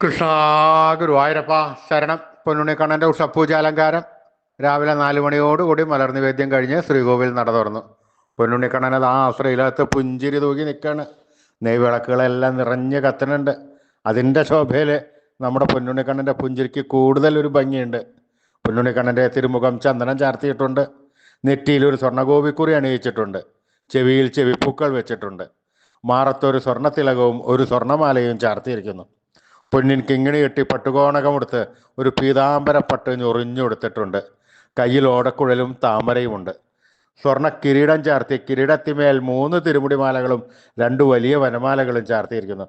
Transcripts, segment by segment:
കൃഷ്ണ ഗുരുവായൂരപ്പ ശരണം. പൊന്നുണ്ണിക്കണ്ണന്റെ ഉഷപ്പൂജാലങ്കാരം രാവിലെ നാല് മണിയോടുകൂടി മലർ വേദ്യം കഴിഞ്ഞ് ശ്രീകോവിൽ നട തുറന്നു. പൊന്നുണ്ണിക്കണ്ണനത് ആ ശ്രീലകത്ത് പുഞ്ചിരി തൂക്കി നിൽക്കുകയാണ് നെയ്വിളക്കുകളെല്ലാം നിറഞ്ഞ് കത്തണുണ്ട് അതിന്റെ ശോഭയിൽ നമ്മുടെ പൊന്നുണ്ണിക്കണ്ണന്റെ പുഞ്ചിരിക്ക് കൂടുതൽ ഒരു ഭംഗിയുണ്ട്. പൊന്നുണ്ണിക്കണ്ണന്റെ തിരുമുഖം ചന്ദനം ചാർത്തിയിട്ടുണ്ട്. നെറ്റിയിൽ ഒരു സ്വർണഗോപിക്കുറി അണിയിച്ചിട്ടുണ്ട്. ചെവിയിൽ ചെവിപ്പൂക്കൾ വെച്ചിട്ടുണ്ട്. മാറത്തൊരു സ്വർണത്തിലകവും ഒരു സ്വർണമാലയും ചാർത്തിയിരിക്കുന്നു. പൊന്നിൻ കിങ്ങിണി കെട്ടി പട്ടുകോണകമെടുത്ത് ഒരു പീതാംബര പട്ട് ഞൊറിഞ്ഞുകൊടുത്തിട്ടുണ്ട് കയ്യിൽ ഓടക്കുഴലും താമരയുമുണ്ട്. സ്വർണ കിരീടം ചാർത്തി കിരീടത്തിമേൽ മൂന്ന് തിരുമുടിമാലകളും രണ്ട് വലിയ വനമാലകളും ചാർത്തിയിരിക്കുന്നു.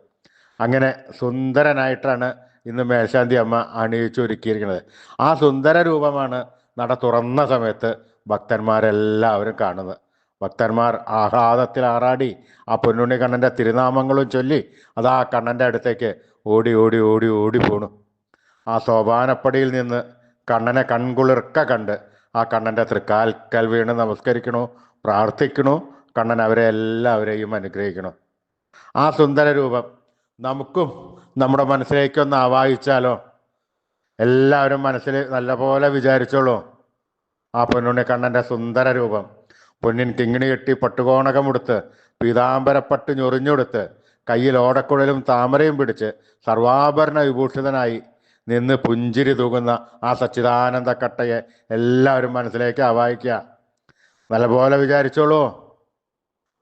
അങ്ങനെ സുന്ദരനായിട്ടാണ് ഇന്ന് മേൽശാന്തി അമ്മ അണിയിച്ചൊരുക്കിയിരിക്കുന്നത്. ആ സുന്ദര രൂപമാണ് നട തുറന്ന സമയത്ത് ഭക്തന്മാരെല്ലാവരും കാണുന്നത്. ഭക്തന്മാർ ആഹ്ലാദത്തിൽ ആറാടി ആ പൊന്നുണ്ണി കണ്ണന്റെ തിരുനാമങ്ങളും ചൊല്ലി അതാ കണ്ണന്റെ അടുത്തേക്ക് ഓടി ഓടി ഓടി ഓടി പോണു. ആ സോപാനപ്പടിയിൽ നിന്ന് കണ്ണനെ കൺകുളിർക്ക കണ്ട് ആ കണ്ണന്റെ തൃക്കാൽക്കൽ വീണ് നമസ്കരിക്കണു പ്രാർത്ഥിക്കണു കണ്ണൻ അവരെ എല്ലാവരെയും അനുഗ്രഹിക്കണു. ആ സുന്ദര രൂപം നമുക്കും നമ്മുടെ മനസ്സിലേക്കൊന്ന് ആവാഹിച്ചാലോ? എല്ലാവരും മനസ്സിൽ നല്ലപോലെ വിചാരിച്ചോളൂ. ആ പൊന്നുണ്ണി കണ്ണന്റെ സുന്ദര രൂപം പൊന്നിൻ കിങ്ങിണി കെട്ടി പട്ടുകോണകമെടുത്ത് പീതാംബരപ്പട്ട് ഞൊറിഞ്ഞെടുത്ത് കയ്യിൽ ഓടക്കുഴലും താമരയും പിടിച്ച് സർവാഭരണ വിഭൂഷിതനായി നിന്ന് പുഞ്ചിരി തൂകുന്ന ആ സച്ചിദാനന്ദ കട്ടയെ എല്ലാവരും മനസ്സിലേക്ക് ആവാഹിക്കുക. നല്ലപോലെ വിചാരിച്ചോളൂ.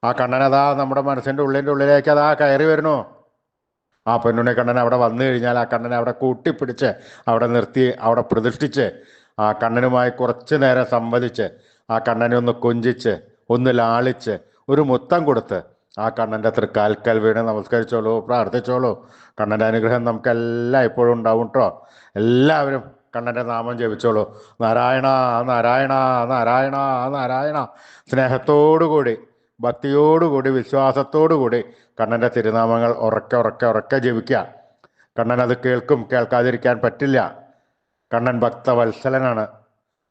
ആ കണ്ണനതാ നമ്മുടെ മനസ്സിന്റെ ഉള്ളിന്റെ ഉള്ളിലേക്ക് അതാ കയറി വരണോ ആ പൊന്നുണ്ണി കണ്ണൻ അവിടെ വന്നു കഴിഞ്ഞാൽ ആ കണ്ണനെ അവിടെ കൂട്ടിപ്പിടിച്ച് അവിടെ നിർത്തി അവിടെ പ്രതിഷ്ഠിച്ച് ആ കണ്ണനുമായി കുറച്ച് നേരം സംവദിച്ച് ആ കണ്ണനെ ഒന്ന് കൊഞ്ചിച്ച് ഒന്ന് ലാളിച്ച് ഒരു മുത്തം കൊടുത്ത് ആ കണ്ണന്റെ തൃക്കാൽക്കൽ വീണ് നമസ്കരിച്ചോളൂ പ്രാർത്ഥിച്ചോളൂ. കണ്ണന്റെ അനുഗ്രഹം നമുക്കെല്ലാം എപ്പോഴും ഉണ്ടാവും കേട്ടോ എല്ലാവരും കണ്ണന്റെ നാമം ജപിച്ചോളൂ. നാരായണ നാരായണ നാരായണ നാരായണ. സ്നേഹത്തോടുകൂടി ഭക്തിയോടുകൂടി വിശ്വാസത്തോടുകൂടി കണ്ണന്റെ തിരുനാമങ്ങൾ ഉറക്കെ ഉറക്കെ ഉറക്കെ ജപിക്കുക. കണ്ണൻ അത് കേൾക്കും കേൾക്കാതിരിക്കാൻ പറ്റില്ല. കണ്ണൻ ഭക്തവത്സലനാണ്.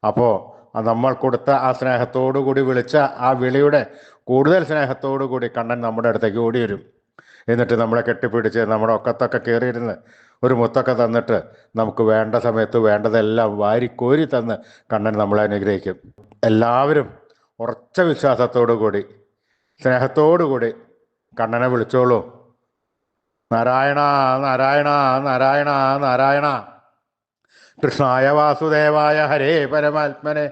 അപ്പോൾ നമ്മൾ കൊടുത്ത ആ സ്നേഹത്തോടു കൂടി വിളിച്ച ആ വിളിയുടെ കൂടുതൽ സ്നേഹത്തോടു കൂടി കണ്ണൻ നമ്മുടെ അടുത്തേക്ക് ഓടി വരും എന്നിട്ട് നമ്മളെ കെട്ടിപ്പിടിച്ച് നമ്മുടെ ഒക്കത്തൊക്കെ കയറിയിരുന്ന് ഒരു മുത്തൊക്കെ തന്നിട്ട് നമുക്ക് വേണ്ട സമയത്ത് വേണ്ടതെല്ലാം വാരിക്കോരി തന്ന് കണ്ണൻ നമ്മളെ അനുഗ്രഹിക്കും. എല്ലാവരും ഉറച്ച വിശ്വാസത്തോടു കൂടി സ്നേഹത്തോടു കൂടി കണ്ണനെ വിളിച്ചോളൂ. നാരായണ നാരായണ നാരായണ നാരായണ. കൃഷ്ണായ വാസുദേവായ ഹരേ പരമാത്മനെ.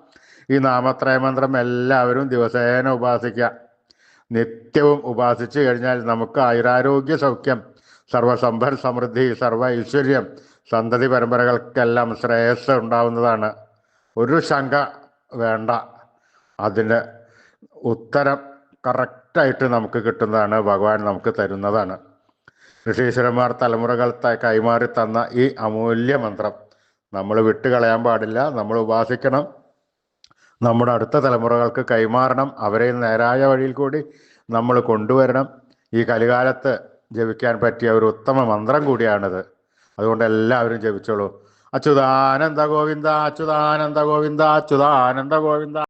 ഈ നാമത്രയ മന്ത്രം എല്ലാവരും ദിവസേന ഉപാസിക്കുക. നിത്യവും ഉപാസിച്ചു കഴിഞ്ഞാൽ നമുക്ക് ആയുരാരോഗ്യ സൗഖ്യം സർവസമ്പൽ സമൃദ്ധി സർവ ഐശ്വര്യം സന്തതി പരമ്പരകൾക്കെല്ലാം ശ്രേയസ് ഉണ്ടാവുന്നതാണ്. ഒരു ശങ്ക വേണ്ട. അതിന് ഉത്തരം കറക്റ്റായിട്ട് നമുക്ക് കിട്ടുന്നതാണ് ഭഗവാൻ നമുക്ക് തരുന്നതാണ്. ഋഷീശ്വരന്മാർ തലമുറകൾ കൈമാറി തന്ന ഈ അമൂല്യ മന്ത്രം. നമ്മൾ വിട്ടുകളയാൻ പാടില്ല നമ്മൾ ഉപാസിക്കണം. നമ്മുടെ അടുത്ത തലമുറകൾക്ക് കൈമാറണം. അവരെ നേരായ വഴിയിൽ കൂടി നമ്മൾ കൊണ്ടുവരണം. ഈ കലികാലത്ത് ജപിക്കാൻ പറ്റിയ ഒരു ഉത്തമ മന്ത്രം കൂടിയാണിത്. അതുകൊണ്ട് എല്ലാവരും ജപിച്ചോളൂ. അച്യുതാനന്ദ ഗോവിന്ദ അച്യുതാനന്ദ ഗോവിന്ദ അച്യുതാനന്ദ ഗോവിന്ദ.